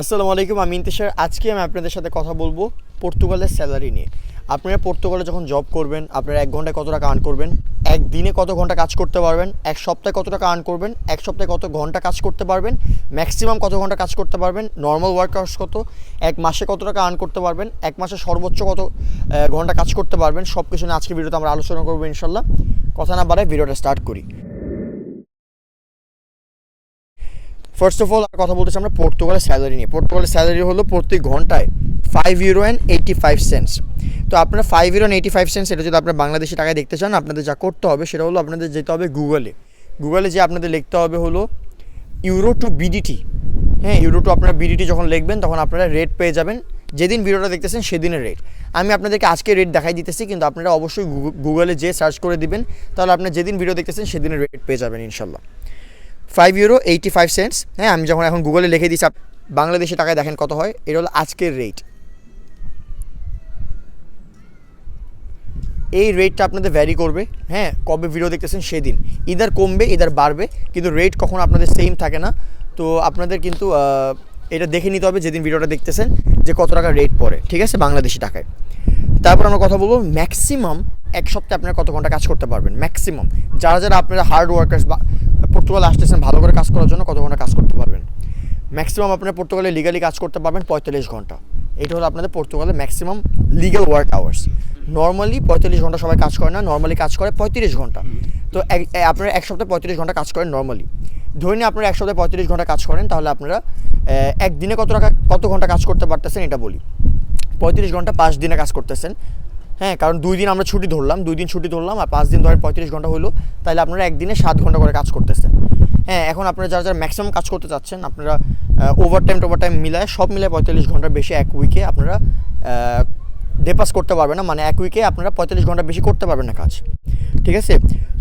আসসালামু আলাইকুম, আমি ইন্তেশার। আজকে আমি আপনাদের সাথে কথা বলব পর্তুগালের স্যালারি নিয়ে। আপনারা পর্তুগালে যখন জব করবেন, আপনারা এক ঘন্টায় কত টাকা আর্ন করবেন? এক দিনে কত ঘণ্টা কাজ করতে পারবেন? এক সপ্তাহে কত টাকা আর্ন করবেন? এক সপ্তাহে কত ঘণ্টা কাজ করতে পারবেন? ম্যাক্সিমাম কত ঘণ্টা কাজ করতে পারবেন? নর্মাল ওয়ার্ক আওয়ার্স কত? এক মাসে কত টাকা আর্ন করতে পারবেন? এক মাসে সর্বোচ্চ কত ঘণ্টা কাজ করতে পারবেন? সব কিছু নিয়ে আজকে ভিডিওতে আমরা আলোচনা করব ইনশাল্লাহ। কথা না বাড়ায় ভিডিওটা স্টার্ট করি। ফার্স্ট অফ অল কথা বলতেছি আমরা পর্তুগালের স্যালারি নিয়ে। পর্তুগালের স্যালারি হলো প্রতি ঘন্টায় five euro and eighty five cents তো আপনারা five euro eighty five cents এটা যদি আপনারা বাংলাদেশি টাকায় দেখতে চান, আপনাদের যা করতে হবে সেটা হলো আপনাদের যেতে হবে গুগলে গুগলে যে আপনাদের লিখতে হবে হলো ইউরো টু বিডিটি হ্যাঁ ইউরো টু আপনারা বিডিটি যখন লিখবেন, তখন আপনারা রেট পেয়ে যাবেন। যেদিন ভিডিওটা দেখতেছেন, সেদিনের রেট আমি আপনাদেরকে আজকে রেট দেখাই দিতেছি, কিন্তু আপনারা অবশ্যই গুগলে যে সার্চ করে দিবেন। তাহলে আপনারা যেদিন ভিডিও দেখতেছেন, সেদিনের রেট পেয়ে যাবেন, ইনশাল্লাহ। Five euro eighty five cents হ্যাঁ আমি যখন এখন গুগলে লিখে দিচ্ছি বাংলাদেশি টাকায় দেখেন কত হয়, এটা হলো আজকের রেট এই রেটটা আপনাদের ভ্যারি করবে। হ্যাঁ কবে ভিডিও দেখতেছেন সেদিন। ইদার কমবে ইদার বাড়বে, কিন্তু রেট কখনো আপনাদের সেম থাকে না। তো আপনাদের কিন্তু এটা দেখে নিতে হবে যেদিন ভিডিওটা দেখতেছেন যে কত টাকা রেট পড়ে, ঠিক আছে, বাংলাদেশি টাকায়। তারপর আমরা কথা বলব ম্যাক্সিমাম এক সপ্তাহে আপনারা কত ঘণ্টা কাজ করতে পারবেন? ম্যাক্সিমাম যারা যারা আপনারা হার্ড ওয়ার্কার্স বা পর্তুগালে আসতেছেন ভালো করে কাজ করার জন্য কত ঘণ্টা কাজ করতে পারবেন? ম্যাক্সিমাম আপনারা পর্তুগালে লিগালি কাজ করতে পারবেন পঁয়তাল্লিশ ঘণ্টা। এটা হলো আপনাদের পর্তুগালে maximum legal work hours normally পঁয়তাল্লিশ ঘণ্টা সবাই কাজ করে না নর্মালি কাজ করে পঁয়ত্রিশ ঘণ্টা। তো আপনারা এক সপ্তাহে পঁয়ত্রিশ ঘণ্টা কাজ করেন নর্মালি ধরে নিয়ে আপনারা এক সপ্তাহে পঁয়ত্রিশ ঘণ্টা কাজ করেন, তাহলে আপনারা একদিনে কত টাকা, কত ঘণ্টা কাজ করতে পারতেছেন এটা বলি। পঁয়ত্রিশ ঘণ্টা পাঁচ দিনে কাজ করতেছেন। হ্যাঁ কারণ দুই দিন আমরা ছুটি ধরলাম, দুই দিন ছুটি ধরলাম আর পাঁচ দিন ধরেন পঁয়ত্রিশ ঘণ্টা হলো তাহলে আপনারা একদিনে সাত ঘণ্টা করে কাজ করতেছেন। হ্যাঁ এখন আপনারা যারা যারা ম্যাক্সিমাম কাজ করতে চাচ্ছেন, আপনারা ওভার টাইম টোভার টাইম মিলায়, সব মিলায় পঁয়তাল্লিশ ঘণ্টার বেশি এক উইকে আপনারা ডেপাস করতে পারবেন না মানে এক উইকে আপনারা পঁয়তাল্লিশ ঘণ্টা বেশি করতে পারবেন না কাজ। ঠিক আছে?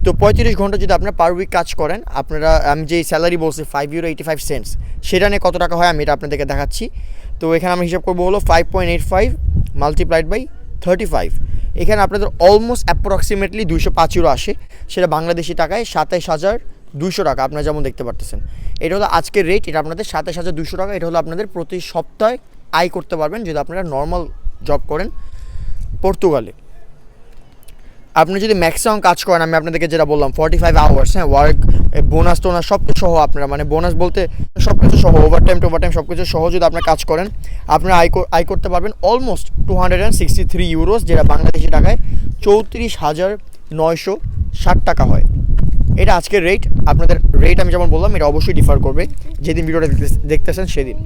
তো পঁয়ত্রিশ ঘণ্টা যদি আপনারা পার উইক কাজ করেন, আপনারা, আমি যে স্যালারি বলছি five euro eighty five cents সেটা নিয়ে কত টাকা হয় আমি এটা আপনাদেরকে দেখাচ্ছি। তো এখানে আমি হিসাব করব হলো five point eight five multiplied by thirty five এখানে আপনাদের অলমোস্ট অ্যাপ্রক্সিমেটলি দুইশো পাঁচ ইউরো আসে। সেটা বাংলাদেশি টাকায় সাতাইশ হাজার দুশো টাকা, আপনারা যেমন দেখতে পারতেছেন। এটা হলো আজকের রেট এটা আপনাদের সাতাশ হাজার দুশো টাকা। এটা হলো আপনাদের প্রতি সপ্তাহে আয় করতে পারবেন যদি আপনারা নর্মাল জব করেন। পর্তুগালে। আপনি যদি ম্যাক্সিমাম কাজ করেন, আমি আপনাদেরকে যেটা বললাম ফর্টি ফাইভ আওয়ার্স হ্যাঁ ওয়ার্ক বোনাস টোনাস সব কিছু সহ আপনারা মানে বোনাস বলতে সব কিছু সহ ওভার টাইম টোভার টাইম সব কিছু সহ যদি আপনার কাজ করেন, আপনারা আয় আয় করতে পারবেন almost two hundred and sixty three euros যেটা বাংলাদেশি টাকায় চৌত্রিশ হাজার নয়শো ষাট টাকা হয়। এটা আজকের রেট আপনাদের রেট আমি যেমন বললাম, এটা অবশ্যই ডিফার করবে। যেদিন ভিডিওটা দেখতে- দেখতেছেন সেদিন।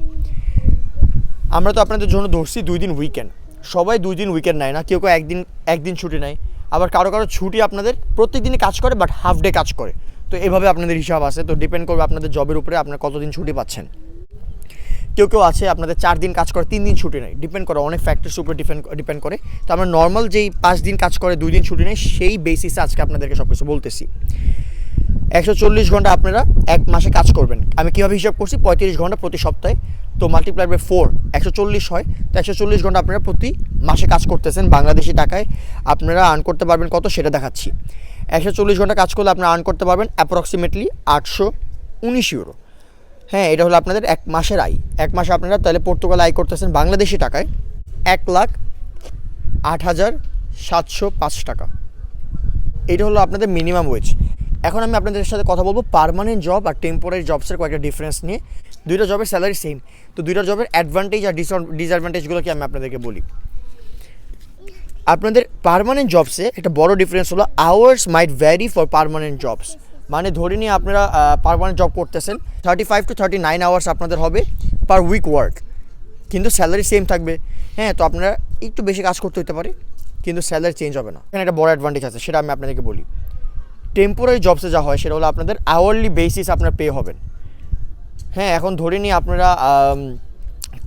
আমরা তো আপনাদের জন্য ধরছি দুই দিন উইকেন্ড সবাই দুই দিন উইকেন্ড নেয় না, কেউ কেউ একদিন একদিন ছুটি নেয়। আবার কারও কারও ছুটি আপনাদের প্রত্যেক দিনই কাজ করে বাট হাফ ডে কাজ করে। তো এভাবে আপনাদের হিসাব আছে, তো ডিপেন্ড করবে আপনাদের জবের উপরে আপনার কতদিন ছুটি পাচ্ছেন। কেউ কেউ আছে, আপনাদের চার দিন কাজ করে, তিন দিন ছুটি নেয়। ডিপেন্ড করে, অনেক ফ্যাক্টরস উপরে ডিপেন্ড ডিপেন্ড করে। তো আমরা নর্মাল যেই পাঁচ দিন কাজ করে, দুই দিন ছুটি নেয়, সেই বেসিসে আজকে আপনাদেরকে সব কিছু বলতেছি। একশো চল্লিশ ঘণ্টা আপনারা এক মাসে কাজ করবেন। আমি কীভাবে হিসাব করছি? পঁয়ত্রিশ ঘণ্টা প্রতি সপ্তাহে তো মাল্টিপ্লাই বাই ফোর একশো চল্লিশ হয়। তো একশো চল্লিশ ঘণ্টা আপনারা প্রতি মাসে কাজ করতেছেন বাংলাদেশি টাকায়। আপনারা আর্ন করতে পারবেন কত সেটা দেখাচ্ছি। একশো চল্লিশ ঘণ্টা কাজ করলে আপনারা আর্ন করতে পারবেন অ্যাপ্রক্সিমেটলি আটশো উনিশ ইউরো হ্যাঁ এটা হলো আপনাদের এক মাসের আয়। এক মাসে আপনারা তাহলে পর্তুগাল আয় করতেছেন বাংলাদেশি টাকায় এক লাখ আট হাজার সাতশো পাঁচ টাকা। এটা হলো আপনাদের মিনিমাম ওয়েজ এখন আমি আপনাদের সাথে কথা বলব পারমানেন্ট জব আর টেম্পোরারি জবসের কয়েকটা ডিফারেন্স নিয়ে। দুইটা জবের স্যালারি সেম তো দুইটা জবের অ্যাডভান্টেজ আর ডিসঅ্যাডভান্টেজগুলো কি আমি আপনাদেরকে বলি। আপনাদের পারমানেন্ট জবসে একটা বড় ডিফারেন্স হলো hours might vary for permanent jobs মানে ধরে নিয়ে আপনারা পারমানেন্ট জব করতেছেন thirty five to thirty nine hours আপনাদের হবে পার উইক ওয়ার্ক কিন্তু স্যালারি সেম থাকবে। হ্যাঁ তো আপনারা একটু বেশি কাজ করতে হতে পারে, কিন্তু স্যালারি চেঞ্জ হবে না। এখানে একটা বড় অ্যাডভান্টেজ আছে, সেটা আমি আপনাদেরকে বলি। টেম্পোরারি জবসে যা হয়, সেটা হলো আপনাদের আওয়ারলি বেসিস আপনার পে হবেন হ্যাঁ এখন ধরে নিয়ে আপনারা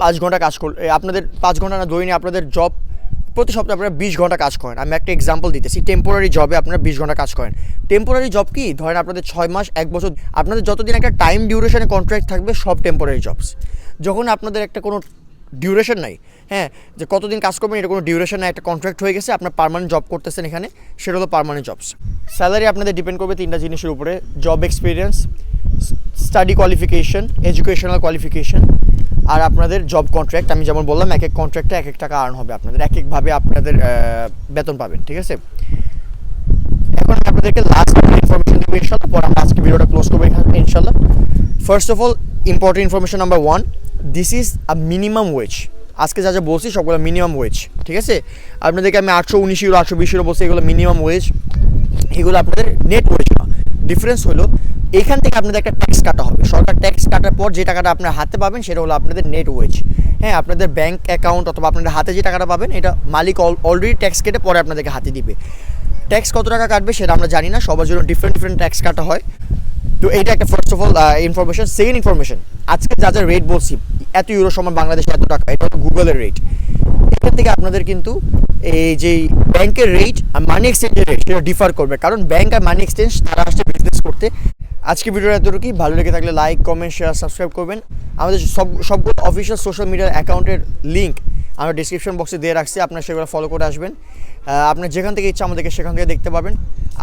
পাঁচ ঘণ্টা কাজ কর আপনাদের পাঁচ ঘণ্টা না, ধরে নিয়ে আপনাদের জব প্রতি সপ্তাহে আপনারা বিশ ঘণ্টা কাজ করেন। আমি একটা এক্সাম্পল দিতেছি টেম্পোরারি জবে আপনারা বিশ ঘণ্টা কাজ করেন। টেম্পোরারি জব কি? ধরেন আপনাদের ছয় মাস, এক বছর, আপনাদের যতদিন একটা টাইম ডিউরেশনে কন্ট্রাক্ট থাকবে, সব টেম্পোরারি জবস যখন আপনাদের একটা কোনো ডিউরেশন নাই। হ্যাঁ যে কতদিন কাজ করবেন এটা কোনো ডিউরেশন নাই, একটা কন্ট্রাক্ট হয়ে গেছে, আপনার পার্মানেন্ট জব করতেছেন এখানে, সেটা হলো পার্মানেন্ট জবস স্যালারি আপনাদের ডিপেন্ড করবে তিনটা জিনিসের উপরে job experience study qualification educational qualification আর আপনাদের জব কন্ট্রাক্ট আমি যেমন বললাম, এক এক কন্ট্রাক্টে এক এক টাকা আর্ন হবে আপনাদের, এক একভাবে আপনাদের বেতন পাবেন, ঠিক আছে? এখন আপনাদেরকে লাস্ট ইনফরমেশন দেবো ইনশাল্লাহ পর আমরা আজকে ভিডিওটা ক্লোজ করব এখানে ইনশাল্লাহ first of all important information number one this is a minimum wage আজকে যা যা বলছি সবগুলো মিনিমাম ওয়েজ ঠিক আছে? আপনাদেরকে আমি আটশো উনিশ ইউরো আটশো বিশ ইউরো বলছি, এগুলো মিনিমাম ওয়েজ এগুলো আপনাদের নেট ওয়েজ না। ডিফারেন্স হলো, এখান থেকে আপনাদের একটা ট্যাক্স কাটা হবে। সরকার ট্যাক্স কাটার পর যে টাকাটা আপনার হাতে পাবেন, সেটা হলো আপনাদের নেট ওয়েজ হ্যাঁ আপনাদের ব্যাংক অ্যাকাউন্ট অথবা আপনাদের হাতে যে টাকাটা পাবেন, এটা মালিক অলরেডি ট্যাক্স কেটে পরে আপনাদেরকে হাতে দিবে। ট্যাক্স কত টাকা কাটবে সেটা আমরা জানি না, সবার জন্য ডিফারেন্ট ডিফারেন্ট ট্যাক্স কাটা হয়। তো এইটা একটা first of all information second information আজকে যা যা রেট বলছি, এত ইউরো সমান বাংলাদেশে এত টাকা, এটা গুগলের রেট এখান থেকে আপনাদের কিন্তু এই যে ব্যাংকের রেট আর মানি এক্সচেঞ্জের রেট সেটা ডিফার করবে। কারণ ব্যাংক আর মানি এক্সচেঞ্জ তারা আসছে বিজনেস করতে। আজকে ভিডিওটা এতটুকুই। ভালো লেগে থাকলে লাইক কমেন্ট শেয়ার সাবস্ক্রাইব করবেন। আমাদের সব, সবগুলো অফিসিয়াল সোশ্যাল মিডিয়ার অ্যাকাউন্টের লিঙ্ক আমরা ডিসক্রিপশন বক্সে দিয়ে রাখছি। আপনারা সেগুলো ফলো করে আসবেন। আপনার যেখান থেকে ইচ্ছা আমাদেরকে সেখান থেকে দেখতে পাবেন।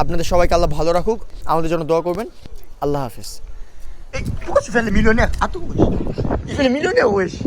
আপনাদের সবাইকে আল্লাহ ভালো রাখুক। আমাদের জন্য দোয়া করবেন। আল্লাহ হাফিজ। Pourquoi tu fais les millionnaires Attends, wesh. Il fait les millionnaires, wesh.